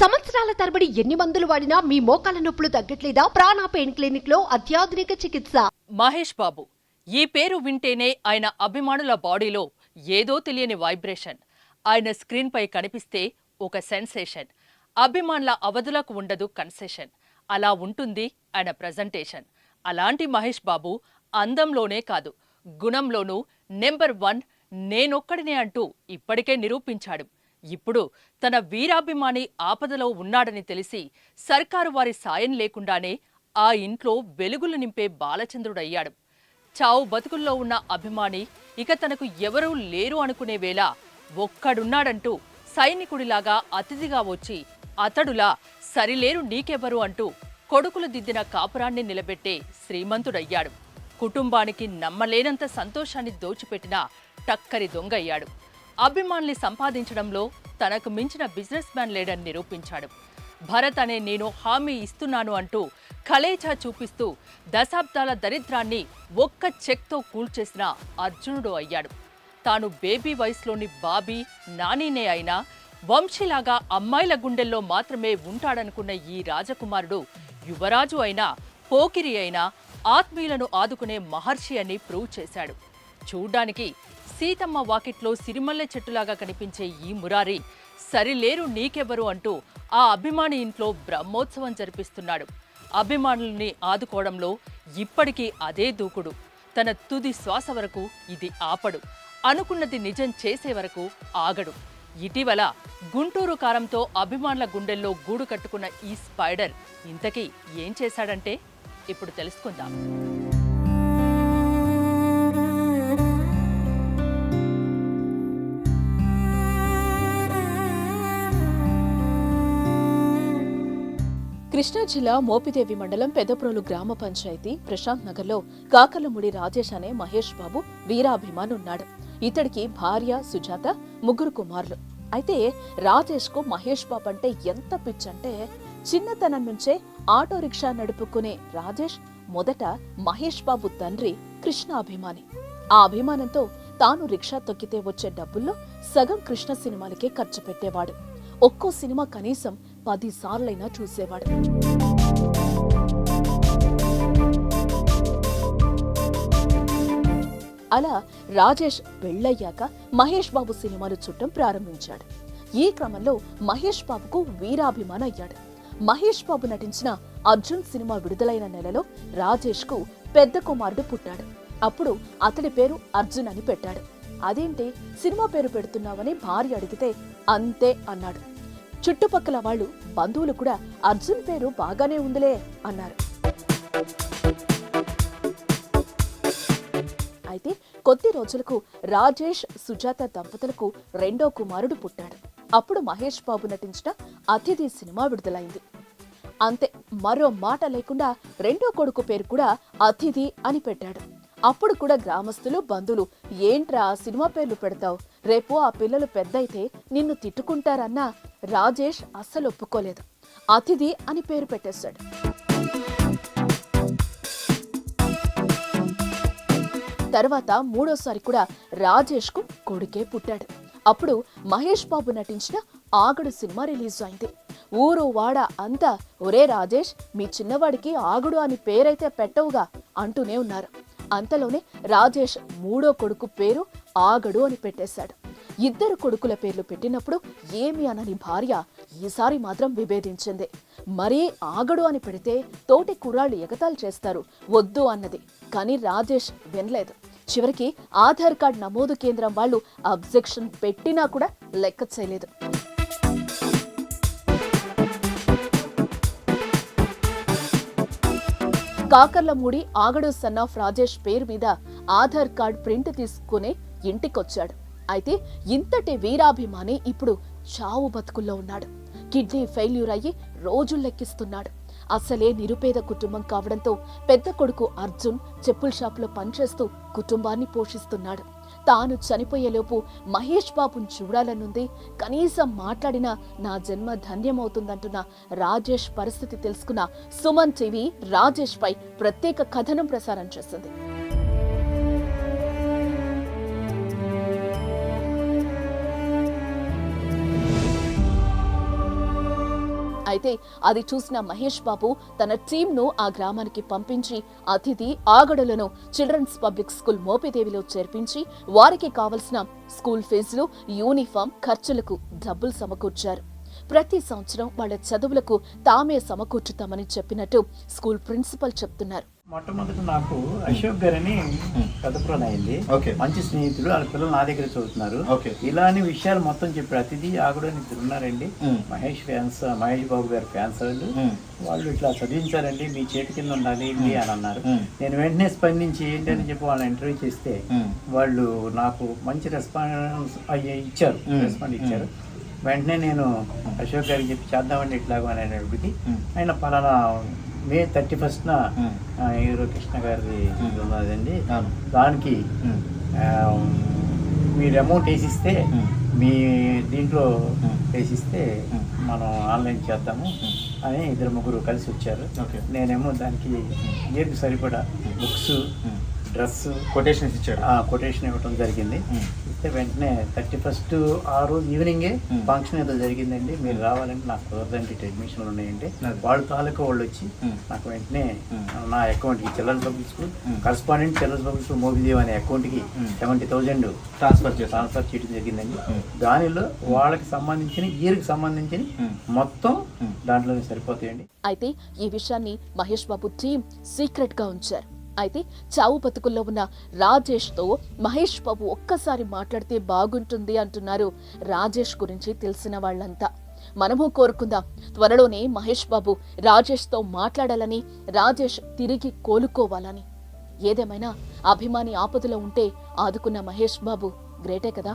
సంవత్సరాల తరబడి ఎన్ని మందులు వాడినా మీ మోకాల నొప్పులు తగ్గట్లేదా? ప్రాణ పెయిన్ క్లినిక్లో అత్యాధునిక చికిత్స. మహేష్ బాబు ఈ పేరు వింటేనే ఆయన అభిమానుల బాడీలో ఏదో తెలియని వైబ్రేషన్. ఆయన స్క్రీన్ పై కనిపిస్తే ఒక సెన్సేషన్. అభిమానుల అవధులకు ఉండదు కన్సెషన్. అలా ఉంటుంది ఆయన ప్రజెంటేషన్. అలాంటి మహేష్ బాబు అందంలోనే కాదు గుణంలోనూ నెంబర్ వన్ నేనొక్కడినే అంటూ ఇప్పటికే నిరూపించాడు. ఇప్పుడు తన వీరాభిమాని ఆపదలో ఉన్నాడని తెలిసి సర్కారు వారి సాయం లేకుండానే ఆ ఇంట్లో వెలుగులు నింపే బాలచంద్రుడయ్యాడు. చావు బతుకుల్లో ఉన్న అభిమాని ఇక తనకు ఎవరూ లేరు అనుకునే వేళ ఒక్కడున్నాడంటూ సైనికుడిలాగా అతిథిగా వచ్చి అతడులా సరిలేరు నీకెవరు అంటూ కొడుకులు దిద్దిన కాపురాన్ని నిలబెట్టే శ్రీమంతుడయ్యాడు. కుటుంబానికి నమ్మలేనంత సంతోషాన్ని దోచిపెట్టిన టక్కరి దొంగయ్యాడు. అభిమానుల్ని సంపాదించడంలో తనకు మించిన బిజినెస్ మ్యాన్ లేడని నిరూపించాడు. భరత్ అనే నేను హామీ ఇస్తున్నాను అంటూ కలేచా చూపిస్తూ దశాబ్దాల దరిద్రాన్ని ఒక్క చెక్తో కూల్చేసిన అర్జునుడు అయ్యాడు. తాను బేబీ వయసులోని బాబీ నానీనే అయినా వంశీలాగా అమ్మాయిల గుండెల్లో మాత్రమే ఉంటాడనుకున్న ఈ రాజకుమారుడు యువరాజు అయినా పోకిరి అయినా ఆత్మీయులను ఆదుకునే మహర్షి అని ప్రూవ్ చేశాడు. చూడ్డానికి సీతమ్మ వాకిట్లో సిరిమల్లె చెట్టులాగా కనిపించే ఈ మురారి సరిలేరు నీకెవరు అంటూ ఆ అభిమాని ఇంట్లో బ్రహ్మోత్సవం జరిపిస్తున్నాడు. అభిమానుల్ని ఆదుకోవడంలో ఇప్పటికీ అదే దూకుడు. తన తుది శ్వాస వరకు ఇది ఆపడు. అనుకున్నది నిజం చేసే వరకు ఆగడు. ఇటీవల గుంటూరు కారంతో అభిమానుల గుండెల్లో గూడు కట్టుకున్న ఈ స్పైడర్ ఇంతకీ ఏం చేశాడంటే ఇప్పుడు తెలుసుకుందాం. కృష్ణా జిల్లా మోపిదేవి మండలం పెదప్రోలు గ్రామ పంచాయతీ ప్రశాంత్ నగర్లో కాకలముడి రాజేష్ అనే మహేష్ బాబు వీరాభిమాన్ ఉన్నాడు ఇతడికి భార్య సుజాత ముగ్గురు కుమారులు. అయితే రాజేష్కు మహేష్ బాబు అంటే ఎంత పిచ్చంటే చిన్నతనం నుంచే ఆటో రిక్షా నడుపుకునే రాజేష్ మొదట మహేష్ బాబు తండ్రి కృష్ణ అభిమాని. ఆ అభిమానంతో తాను రిక్షా తొక్కితే వచ్చే డబ్బుల్లో సగం కృష్ణ సినిమాలకే ఖర్చు పెట్టేవాడు. ఒక్కో సినిమా కనీసం పది సార్లైనా చూసేవాడు. అలా రాజేష్ పెళ్ళయ్యాక మహేష్ బాబు సినిమాలు చూడటం ప్రారంభించాడు. ఈ క్రమంలో మహేష్ బాబుకు వీరాభిమాన అయ్యాడు. మహేష్ బాబు నటించిన అర్జున్ సినిమా విడుదలైన నెలలో రాజేష్కు పెద్ద కుమారుడు పుట్టాడు. అప్పుడు అతడి పేరు అర్జున్ అని పెట్టాడు. అదేంటి? సినిమా పేరు పెడుతున్నావని భార్య అడిగితే అంతే అన్నాడు. చుట్టుపక్కల వాళ్ళు బంధువులు కూడా అర్జున్ పేరు బాగానే ఉందిలే అన్నారు. అయితే కొద్ది రోజులకు రాజేష్ సుజాత దంపతులకు రెండో కుమారుడు పుట్టాడు. అప్పుడు మహేష్ బాబు నటించిన అతిథి సినిమా విడుదలైంది. అంతే మరో మాట లేకుండా రెండో కొడుకు పేరు కూడా అతిథి అని పెట్టాడు. అప్పుడు కూడా గ్రామస్తులు బంధువులు ఏంట్రా సినిమా పేర్లు పెడతావు? రేపు ఆ పిల్లలు పెద్దయితే నిన్ను తిట్టుకుంటారన్నా రాజేష్ అస్సలు ఒప్పుకోలేదు. అతిథి అని పేరు పెట్టేశాడు. తర్వాత మూడోసారి కూడా రాజేష్కు కొడుకే పుట్టాడు. అప్పుడు మహేష్ బాబు నటించిన ఆగడు సినిమా రిలీజ్ అయింది. ఊరు వాడ అంతా ఒరే రాజేష్ మీ చిన్నవాడికి ఆగుడు అని పేరైతే పెట్టవుగా అంటూనే ఉన్నారు. అంతలోనే రాజేష్ మూడో కొడుకు పేరు ఆగడు అని పెట్టేశాడు. ఇద్దరు కొడుకుల పేర్లు పెట్టినప్పుడు ఏమి అనని భార్య ఈసారి మాత్రం విభేదించింది. మరీ ఆగడు అని పెడితే తోటి కుర్రాళ్ళు ఎగతాలు చేస్తారు. వద్దు అన్నది. కానీ రాజేష్ వినలేదు. చివరికి ఆధార్ కార్డ్ నమోదు కేంద్రం వాళ్ళు అబ్జెక్షన్ పెట్టినా కూడా లెక్క చేయలేదు. కాకర్లమూడి ఆగడు సన్ ఆఫ్ రాజేష్ పేరు మీద ఆధార్ కార్డ్ ప్రింట్ తీసుకునే ఇంటికొచ్చాడు. అయితే ఇంతటి వీరాభిమాని ఇప్పుడు చావు బతుకుల్లో ఉన్నాడు. కిడ్నీ ఫెయిల్యూర్ అయ్యి రోజులు లెక్కిస్తున్నాడు. అసలే నిరుపేద కుటుంబం కావడంతో పెద్ద కొడుకు అర్జున్ చెప్పుల షాపులో పనిచేస్తూ కుటుంబాన్ని పోషిస్తున్నాడు. తాను చనిపోయేలోపు మహేష్ బాబుని చూడాలనుంది కనీసం మాట్లాడినా నా జన్మ ధన్యమవుతుందంటున్న రాజేష్ పరిస్థితి తెలుసుకున్న సుమన్ టీవీ రాజేష్ పై ప్రత్యేక కథనం ప్రసారం చేస్తుంది. అయితే అది చూసిన మహేష్ బాబు తన టీంను ఆ గ్రామానికి పంపించి అతిథి ఆగడులను చిల్డ్రన్స్ పబ్లిక్ స్కూల్ మోపిదేవిలో చేర్పించి వారికి కావలసిన స్కూల్ ఫీజులు యూనిఫామ్ ఖర్చులకు డబ్బులు సమకూర్చారు. ప్రతి సంవత్సరం వాళ్ళ చదువులకు తామే సమకూర్చుతామని చెప్పినట్టు స్కూల్ ప్రిన్సిపల్ చెప్తున్నారు. మొట్టమొదటి నాకు అశోక్ గారని కథపురం అయింది ఓకే. మంచి స్నేహితుడు వాళ్ళ పిల్లలు నా దగ్గర చదువుతున్నారు ఓకే. ఇలాంటి విషయాలు మొత్తం చెప్పారు అతిథి ఆగుడు అని ఇద్దరు ఉన్నారండి మ్మ్. మహేష్ ఫ్యాన్స్ మహేష్ బాబు గారి ఫ్యాన్స్ వాళ్ళు మ్మ్. వాళ్ళు ఇట్లా చదివించారండి మీ చేతి కింద ఉండాలి ఇది అని అన్నారు. నేను వెంటనే స్పందించి ఏంటని చెప్పి వాళ్ళని ఇంటర్వ్యూ చేస్తే. వాళ్ళు నాకు మంచి రెస్పాన్స్ అయ్యి ఇచ్చారు. రెస్పాండ్ ఇచ్చారు వెంటనే నేను అశోక్ గారికి చెప్పి చేద్దామండి ఇట్లాగో అని అనేటప్పటికి. ఆయన పలానా మే థర్టీ ఫస్ట్న. హీరో కృష్ణ గారిది ఉన్నదండి. దానికి మీరు అమౌంట్ వేసిస్తే. మీ దీంట్లో. వేసిస్తే. మనం ఆన్లైన్ చేద్దాము అని ఇద్దరు ముగ్గురు కలిసి వచ్చారు. నేనేమో దానికి ఇయర్కి సరిపడా బుక్స్. డ్రెస్ కొటేషన్స్ ఇచ్చాడు కొటేషన్ ఇవ్వడం జరిగింది ఇస్తే వెంటనే థర్టీ ఫస్ట్ ఆ రోజు ఈవినింగే. ఫంక్షన్ ఏదో జరిగిందండి మీరు రావాలంటే నాకు కుదరదండి అడ్మిషన్లు ఉన్నాయండి అదే. వాళ్ళ తాలూకా వాళ్ళు వచ్చి. నాకు వెంటనే. నా అకౌంట్కి children's public school. Correspondent children's public school మోబిదేవ్ అనే అకౌంట్కి. సెవెంటీ థౌజండ్ ట్రాన్స్ఫర్ ట్రాన్స్ఫర్ చేయడం జరిగిందండి. దానిలో వాళ్ళకి సంబంధించిన ఇయర్కి సంబంధించిన. మొత్తం. దాంట్లోనే సరిపోతాయండి అయితే ఈ విషయాన్ని మహేష్ బాబు టీం సీక్రెట్గా ఉంచారు అయితే చావు బతుకుల్లో ఉన్న రాజేష్తో మహేష్ బాబు ఒక్కసారి మాట్లాడితే బాగుంటుంది అంటున్నారు. రాజేష్ గురించి తెలిసిన వాళ్ళంతా. మనము కోరుకుందాం. త్వరలోనే మహేష్ బాబు రాజేష్తో మాట్లాడాలని రాజేష్ తిరిగి కోలుకోవాలని. ఏదేమైనా అభిమాని ఆపదలో ఉంటే ఆదుకున్న మహేష్ బాబు గ్రేటే కదా?